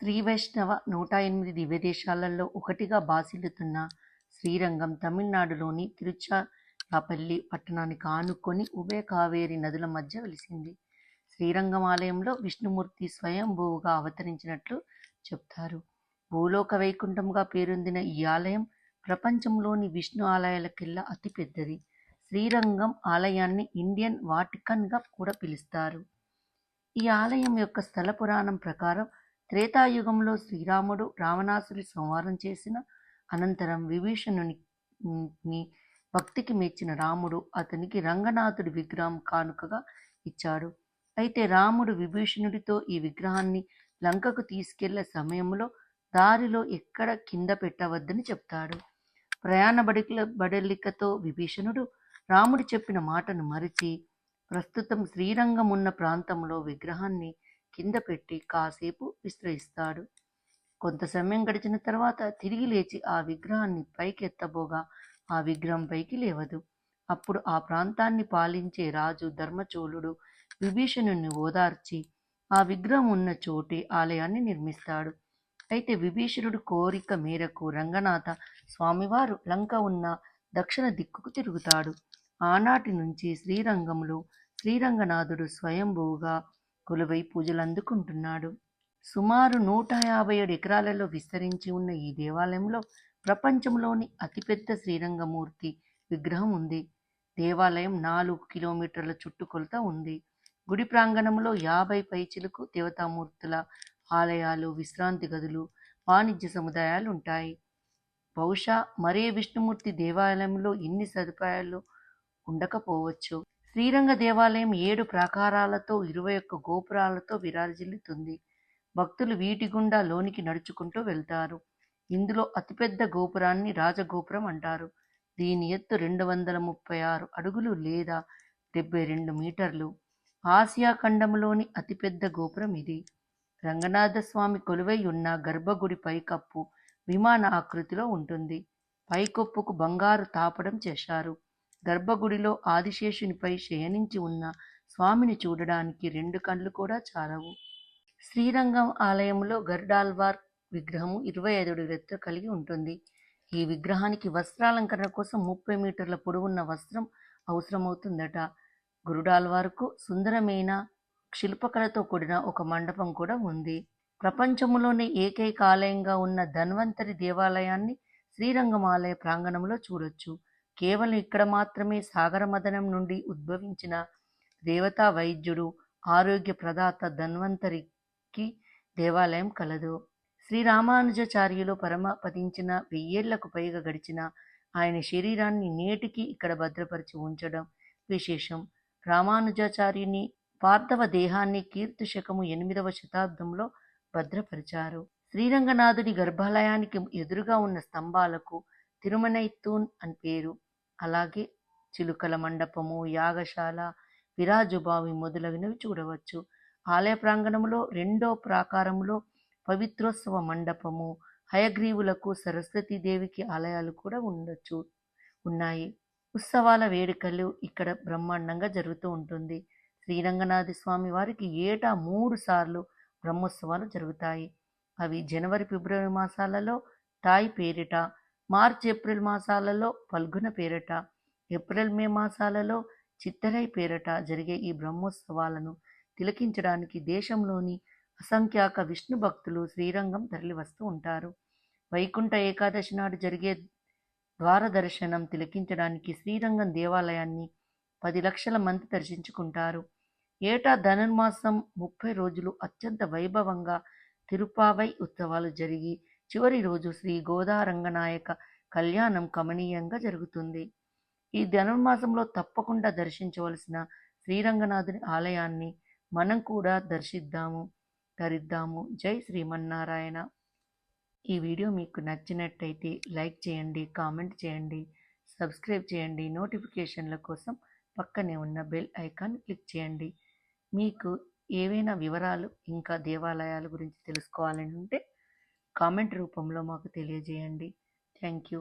శ్రీ వైష్ణవ నూట ఎనిమిది దివ్యదేశాలలో ఒకటిగా బాసిల్లుతున్న శ్రీరంగం తమిళనాడులోని తిరుచిరాపల్లి పట్టణానికి ఆనుకొని ఉభయ కావేరి నదుల మధ్య వెలిసింది. శ్రీరంగం ఆలయంలో విష్ణుమూర్తి స్వయంభూవుగా అవతరించినట్లు చెప్తారు. భూలోక వైకుంఠంగా పేరొందిన ఈ ఆలయం ప్రపంచంలోని విష్ణు ఆలయాలకెల్లా అతిపెద్దది. శ్రీరంగం ఆలయాన్ని ఇండియన్ వాటికన్గా కూడా పిలుస్తారు. ఈ ఆలయం యొక్క స్థల పురాణం ప్రకారం త్రేతాయుగంలో శ్రీరాముడు రావణాసురి సంహారం చేసిన అనంతరం విభీషణుని భక్తికి మెచ్చిన రాముడు అతనికి రంగనాథుడి విగ్రహం కానుకగా ఇచ్చాడు. అయితే రాముడు విభీషణుడితో ఈ విగ్రహాన్ని లంకకు తీసుకెళ్ళే సమయంలో దారిలో ఎక్కడ కింద పెట్టవద్దని చెప్తాడు. ప్రయాణ బడికల బడలికతో విభీషణుడు రాముడు చెప్పిన మాటను మరిచి ప్రస్తుతం శ్రీరంగం ఉన్న ప్రాంతంలో విగ్రహాన్ని కింద పెట్టి కాసేపు విశ్రయిస్తాడు. కొంత సమయం గడిచిన తర్వాత తిరిగి లేచి ఆ విగ్రహాన్ని పైకి ఎత్తబోగా ఆ విగ్రహం పైకి లేవదు. అప్పుడు ఆ ప్రాంతాన్ని పాలించే రాజు ధర్మచోళుడు విభీషణుని ఓదార్చి ఆ విగ్రహం ఉన్న చోటే ఆలయాన్ని నిర్మిస్తాడు. అయితే విభీషణుడు కోరిక మేరకు రంగనాథ స్వామివారు లంక ఉన్న దక్షిణ దిక్కుకు తిరుగుతాడు. ఆనాటి నుంచి శ్రీరంగంలో శ్రీరంగనాథుడు స్వయంభూగా కొలువై పూజలు అందుకుంటున్నాడు. సుమారు నూట యాభై ఏడు ఎకరాలలో విస్తరించి ఉన్న ఈ దేవాలయంలో ప్రపంచంలోని అతిపెద్ద శ్రీరంగమూర్తి విగ్రహం ఉంది. దేవాలయం నాలుగు కిలోమీటర్ల చుట్టుకొలత ఉంది. గుడి ప్రాంగణంలో యాభై పైచిలకు దేవతామూర్తుల ఆలయాలు విశ్రాంతి గదులు వాణిజ్య సముదాయాలు ఉంటాయి. బహుశా మరే విష్ణుమూర్తి దేవాలయంలో ఇన్ని సదుపాయాలు ఉండకపోవచ్చు. శ్రీరంగ దేవాలయం ఏడు ప్రాకారాలతో ఇరవై ఒక్క గోపురాలతో విరాజిల్లుతుంది. భక్తులు వీటి గుండా లోనికి నడుచుకుంటూ వెళ్తారు. ఇందులో అతిపెద్ద గోపురాన్ని రాజగోపురం అంటారు. దీని ఎత్తు రెండు వందల ముప్పై ఆరు అడుగులు లేదా డెబ్బై రెండు మీటర్లు. ఆసియా ఖండంలోని అతిపెద్ద గోపురం ఇది. రంగనాథస్వామి కొలువై ఉన్న గర్భగుడి పైకప్పు విమాన ఆకృతిలో ఉంటుంది. పైకప్పుకు బంగారు తాపడం చేశారు. గర్భగుడిలో ఆదిశేషునిపై శయనించి ఉన్న స్వామిని చూడడానికి రెండు కళ్ళు కూడా చాలవు శ్రీరంగం ఆలయంలో గరుడాల్వార్ విగ్రహము ఇరవై ఐదు అడుగుల కలిగి ఉంటుంది. ఈ విగ్రహానికి వస్త్రాలంకరణ కోసం ముప్పై మీటర్ల పొడవున్న వస్త్రం అవసరమవుతుందట. గురుడాల్వార్కు సుందరమైన శిల్పకళతో కూడిన ఒక మండపం కూడా ఉంది. ప్రపంచంలోనే ఏకైక ఆలయంగా ఉన్న ధన్వంతరి దేవాలయాన్ని శ్రీరంగం ఆలయ ప్రాంగణంలో చూడొచ్చు. కేవలం ఇక్కడ మాత్రమే సాగర మదనం నుండి ఉద్భవించిన దేవతా వైద్యుడు ఆరోగ్య ప్రదాత ధన్వంతరికి దేవాలయం కలదు. శ్రీరామానుజాచార్యులు పరమపదించిన వెయ్యేళ్ళకు పైగా గడిచిన ఆయన శరీరాన్ని నేటికి ఇక్కడ భద్రపరిచి ఉంచడం విశేషం. రామానుజాచార్యుని పార్థవ దేహాన్ని కీర్తి శకము ఎనిమిదవ శతాబ్దంలో భద్రపరిచారు. శ్రీరంగనాథుడి గర్భాలయానికి ఎదురుగా ఉన్న స్తంభాలకు తిరుమనైతూన్ అని పేరు. అలాగే చిలుకల మండపము యాగశాల విరాజుబావి మొదలగునవి చూడవచ్చు. ఆలయ ప్రాంగణంలో రెండో ప్రాకారంలో పవిత్రోత్సవ మండపము హయగ్రీవులకు సరస్వతీదేవికి ఆలయాలు కూడా ఉండొచ్చు ఉన్నాయి. ఉత్సవాల వేడుకలు ఇక్కడ బ్రహ్మాండంగా జరుగుతూ ఉంటుంది. శ్రీరంగనాథ స్వామి వారికి ఏటా మూడు సార్లు బ్రహ్మోత్సవాలు జరుగుతాయి. అవి జనవరి ఫిబ్రవరి మాసాలలో తాయి పేరిట మార్చి ఏప్రిల్ మాసాలలో పల్గున పేరట. ఏప్రిల్ మే మాసాలలో చిత్తరై పేరట జరిగే ఈ బ్రహ్మోత్సవాలను తిలకించడానికి దేశంలోని అసంఖ్యాక విష్ణు భక్తులు శ్రీరంగం తరలివస్తూ ఉంటారు. వైకుంఠ ఏకాదశి నాడు జరిగే ద్వార దర్శనం తిలకించడానికి శ్రీరంగం దేవాలయాన్ని పది లక్షల మంది దర్శించుకుంటారు. ఏటా ధనుర్మాసం ముప్పై రోజులు అత్యంత వైభవంగా తిరుపావై ఉత్సవాలు జరిగి చివరి రోజు శ్రీ గోదారంగనాయక కళ్యాణం కమనీయంగా జరుగుతుంది. ఈ ధనుర్మాసంలో తప్పకుండా దర్శించవలసిన శ్రీరంగనాథుని ఆలయాన్ని మనం కూడా దర్శిద్దాము ధరిద్దాము జై శ్రీమన్నారాయణ. ఈ వీడియో మీకు నచ్చినట్టయితే లైక్ చేయండి కామెంట్ చేయండి సబ్స్క్రైబ్ చేయండి. నోటిఫికేషన్ల కోసం పక్కనే ఉన్న బెల్ ఐకాన్ క్లిక్ చేయండి. మీకు ఏవైనా వివరాలు ఇంకా దేవాలయాల గురించి తెలుసుకోవాలని ఉంటే కామెంట్ రూపంలో మాకు తెలియజేయండి. Thank you.